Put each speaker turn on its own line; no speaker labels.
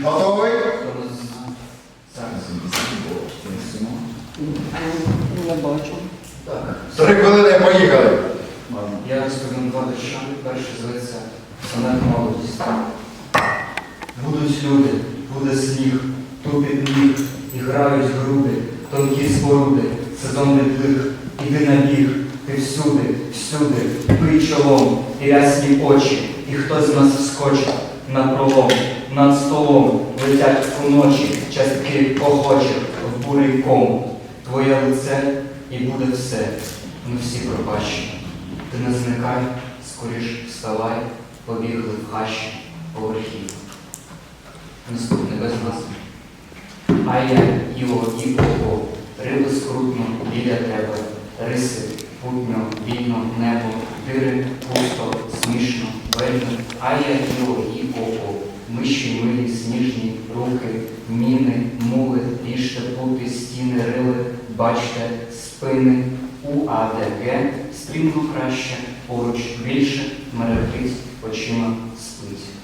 Готовий?
Не бачу.
Три хвилини, поїхали.
Я розповім два вірша. Перший зветься Сонет молодість. Будуть люди, буде сніг, тупить ніг, і грають груди, тонкі споруди, сезон відлих, іди на біг, ти всюди, всюди, пий чолом, і рясні очі, і хтось з нас вскочить на пролом, над столом летять уночі, частки охочих в бурий ком. Твоє лице і буде все, ми всі пропащі. Ти не зникай, скоріш вставай, побігли в хащі поверхів. Наступне без нас. А я, Іо, і Ого, риби скрутно біля тебе, риси, путньо, вільно, небо, дири, пусто, смішно, вельми. А я, Іо, і Ого, миші милі, сніжні, руки, міни, мули, ріжте пути, стіни, рили, бачте, спини, у АДГ, стрімно краще, поруч більше, мерехтить, очима спить.